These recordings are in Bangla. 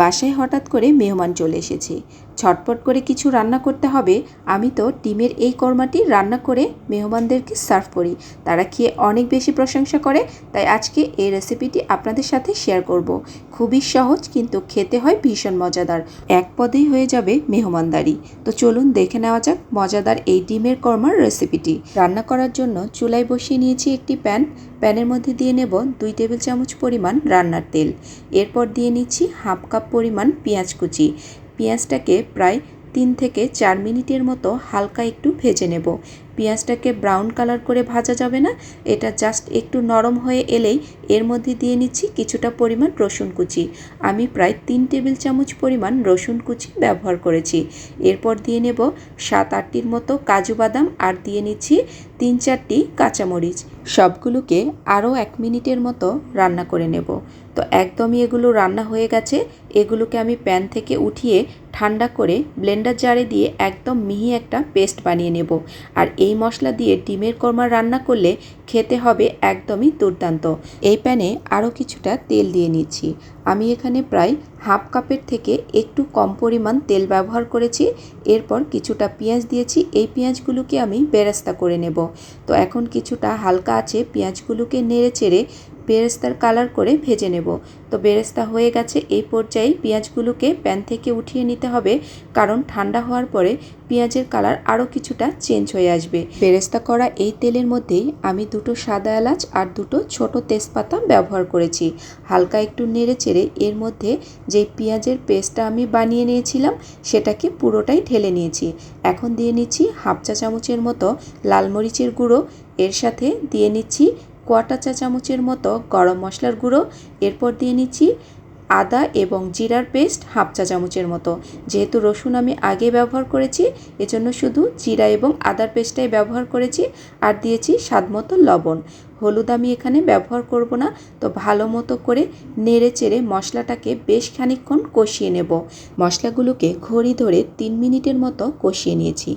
বাসায় হঠাৎ করে মেহমান চলে এসেছে। ছটপট করে কিছু রান্না করতে হবে। আমি তো ডিমের এই কর্মাটি রান্না করে মেহমানদেরকে সার্ভ করি। তারা খেয়ে অনেক বেশি প্রশংসা করে। তাই আজকে এই রেসিপিটি আপনাদের সাথে শেয়ার করব। খুবই সহজ, কিন্তু খেতে হয় ভীষণ মজাদার। এক পদেই হয়ে যাবে মেহমানদারি। তো চলুন দেখে নেওয়া যাক মজাদার এই ডিমের কর্মার রেসিপিটি। রান্না করার জন্য চুলায় বসিয়ে নিয়েছি একটি প্যান। প্যানের মধ্যে দিয়ে নেব দুই টেবিল চামচ পরিমাণ রান্নার তেল। এরপর দিয়ে নিচ্ছি হাফ কাপ পরিমাণ পেঁয়াজ কুচি। পেঁয়াজটাকে প্রায় তিন থেকে চার মিনিটের মতো হালকা একটু ভেজে নেব। পেঁয়াজটাকে ব্রাউন কালার করে ভাজা যাবে না, এটা জাস্ট একটু নরম হয়ে এলেই এর মধ্যে দিয়ে নিচ্ছি কিছুটা পরিমাণ রসুন কুচি। আমি প্রায় তিন টেবিল চামচ পরিমাণ রসুন কুচি ব্যবহার করেছি। এরপর দিয়ে নেব সাত আটটির মতো কাজু বাদাম আর দিয়ে নিচ্ছি তিন চারটি কাঁচামরিচ। সবগুলোকে আরও এক মিনিটের মতো রান্না করে নেব। তো একদমই এগুলো রান্না হয়ে গেছে। এগুলোকে আমি প্যান থেকে উঠিয়ে ঠান্ডা করে ব্লেন্ডার জারে দিয়ে একদম মিহি একটা পেস্ট বানিয়ে নেব। আর এই মশলা দিয়ে ডিমের কোরমা রান্না করলে খেতে হবে একদমই দুর্দান্ত। এই প্যানে আরও কিছুটা তেল দিয়ে নিচ্ছি। আমি এখানে প্রায় হাফ কাপের থেকে একটু কম পরিমাণ তেল ব্যবহার করেছি। এরপর কিছুটা পেঁয়াজ দিয়েছি। এই পেঁয়াজগুলোকে আমি বেরাস্তা করে নেব। তো এখন কিছুটা হালকা আছে পেঁয়াজগুলোকে নেড়ে চেড়ে বেরেস্তার কালার করে ভেজে নেব। তো বেরেস্তা হয়ে গেছে, এই পর্যায়ে পেঁয়াজগুলোকে প্যান থেকে উঠিয়ে নিতে হবে, কারণ ঠান্ডা হওয়ার পরে পেঁয়াজের কালার আরও কিছুটা চেঞ্জ হয়ে আসবে। বেরেস্তা করা এই তেলের মধ্যেই আমি দুটো সাদা এলাচ আর দুটো ছোট তেজপাতা ব্যবহার করেছি। হালকা একটু নেড়ে চেড়ে এর মধ্যে যেই পেঁয়াজের পেস্টটা আমি বানিয়ে নিয়েছিলাম, সেটাকে পুরোটাই ঢেলে নিয়েছি। এখন দিয়ে নিচ্ছি হাফ চা চামচের মতো লাল মরিচের গুঁড়ো, এর সাথে দিয়ে নিচ্ছি কোয়াটা চা চামচের মতো গরম মশলার গুঁড়ো, এরপর দিয়ে নিচ্ছি আদা এবং জিরার পেস্ট হাফ চা চামচের মতো। যেহেতু রসুন আমি আগে ব্যবহার করেছি, এজন্য শুধু জিরা এবং আদার পেস্টটাই ব্যবহার করেছি, আর দিয়েছি স্বাদ মতো লবণ। হলুদ আমি এখানে ব্যবহার করব না। তো ভালো মতো করে নেড়ে চেড়ে মশলাটাকে বেশ খানিকক্ষণ কষিয়ে নেব। মশলাগুলোকে ঘড়ি ধরে তিন মিনিটের মতো কষিয়ে নিয়েছি।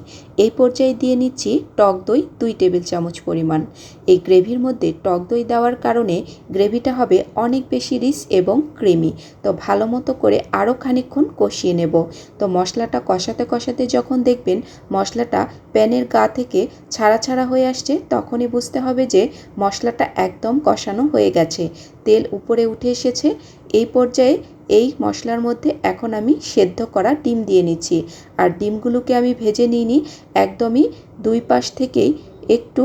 এই পর্যায়ে দিয়ে নিচ্ছি টক দই দুই টেবিল চামচ পরিমাণ। এই গ্রেভির মধ্যে টক দই দেওয়ার কারণে গ্রেভিটা হবে অনেক বেশি রিচ এবং ক্রিমি। তো ভালো মতো করে আরও খানিকক্ষণ কষিয়ে নেব। তো মশলাটা কষাতে কষাতে যখন দেখবেন মশলাটা প্যানের গা থেকে ছাড়া ছাড়া হয়ে আসছে, তখনই বুঝতে হবে যে মশলাটা একদম কষানো হয়ে গেছে। তেল উপরে উঠে এসেছে। এই পর্যায়ে এই মশলার মধ্যে এখন আমি সেদ্ধ করা ডিম দিয়ে নিচ্ছি। আর ডিমগুলোকে আমি ভেজে নিইনি, একদমই দুই পাশ থেকেই একটু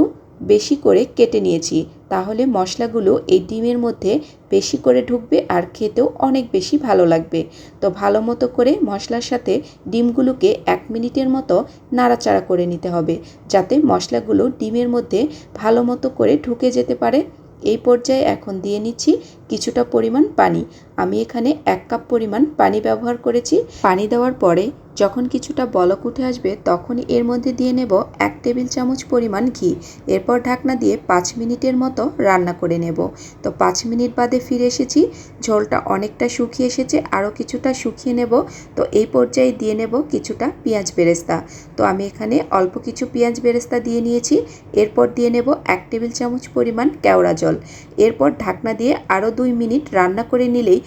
বেশি করে কেটে নিয়েছি। তাহলে মশলাগুলো এই ডিমের মধ্যে বেশি করে ঢুকবে আর খেতেও অনেক বেশি ভালো লাগবে। তো ভালো মতো করে মশলার সাথে ডিমগুলোকে এক মিনিটের মতো নাড়াচাড়া করে নিতে হবে, যাতে মশলাগুলো ডিমের মধ্যে ভালো মতো করে ঢুকে যেতে পারে। এই পর্যায়ে এখন দিয়ে নিচ্ছি কিছুটা পরিমাণ পানি। আমি এখানে এক কাপ পরিমাণ পানি ব্যবহার করেছি। পানি দেওয়ার পরে যখন কিছুটা বলক উঠে আসবে, তখনই এর মধ্যে দিয়ে নেব এক টেবিল চামচ পরিমাণ ঘি। এরপর ঢাকনা দিয়ে পাঁচ মিনিটের মতো রান্না করে নেব। তো পাঁচ মিনিট বাদে ফিরে এসেছি। ঝোলটা অনেকটা শুকিয়ে এসেছে, আরও কিছুটা শুকিয়ে নেব। তো এই পর্যায়ে দিয়ে নেব কিছুটা পেঁয়াজ বেরেস্তা। তো আমি এখানে অল্প কিছু পেঁয়াজ বেরেস্তা দিয়ে নিয়েছি। এরপর দিয়ে নেব এক টেবিল চামচ পরিমাণ কেওড়া জল। এরপর ঢাকনা দিয়ে আরও দুই মিনিট রান্না করে নিলেই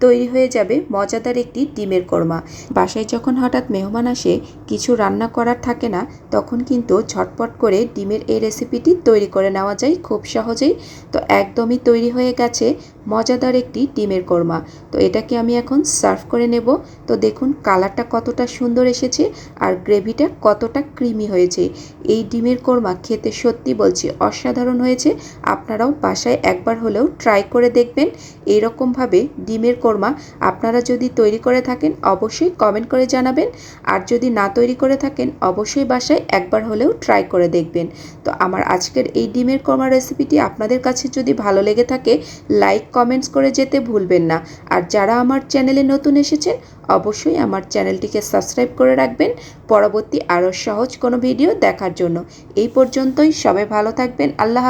তৈরি হয়ে যাবে মজাদার একটি ডিমের কোরমা। বাসায় যখন হঠাৎ মেহমান আসে, কিছু রান্না করার থাকে না, তখন কিন্তু ঝটপট করে ডিমের এই রেসিপিটি তৈরি করে নেওয়া যায় খুব সহজেই। তো একদমই তৈরি হয়ে গেছে মজাদার একটি ডিমের কোরমা। তো এটাকে আমি এখন সার্ভ করে নেব। তো দেখুন কালারটা কতটা সুন্দর এসেছে আর গ্রেভিটা কতটা ক্রিমি হয়েছে। এই ডিমের কোরমা খেতে সত্যি বলছি অসাধারণ হয়েছে। আপনারাও বাসায় একবার হলেও ট্রাই করে দেখবেন। এইরকমভাবে ডিমের কোরমা আপনারা যদি তৈরি করে থাকেন, অবশ্যই কমেন্ট করে জানাবেন। আর যদি না তৈরি করে থাকেন, অবশ্যই বাসায় একবার হলেও ট্রাই করে দেখবেন। তো আমার আজকের এই ডিমের কোরমা রেসিপিটি আপনাদের কাছে যদি ভালো লেগে থাকে লাইক কমেন্টস করে যেতে ভুলবেন না। আর যারা আমার চ্যানেলে নতুন এসেছেন, অবশ্যই আমার চ্যানেলটিকে সাবস্ক্রাইব করে রাখবেন। পরবর্তী আরও সহজ কোনো ভিডিও দেখার জন্য। এই পর্যন্তই সবাই ভালো থাকবেন। আল্লাহ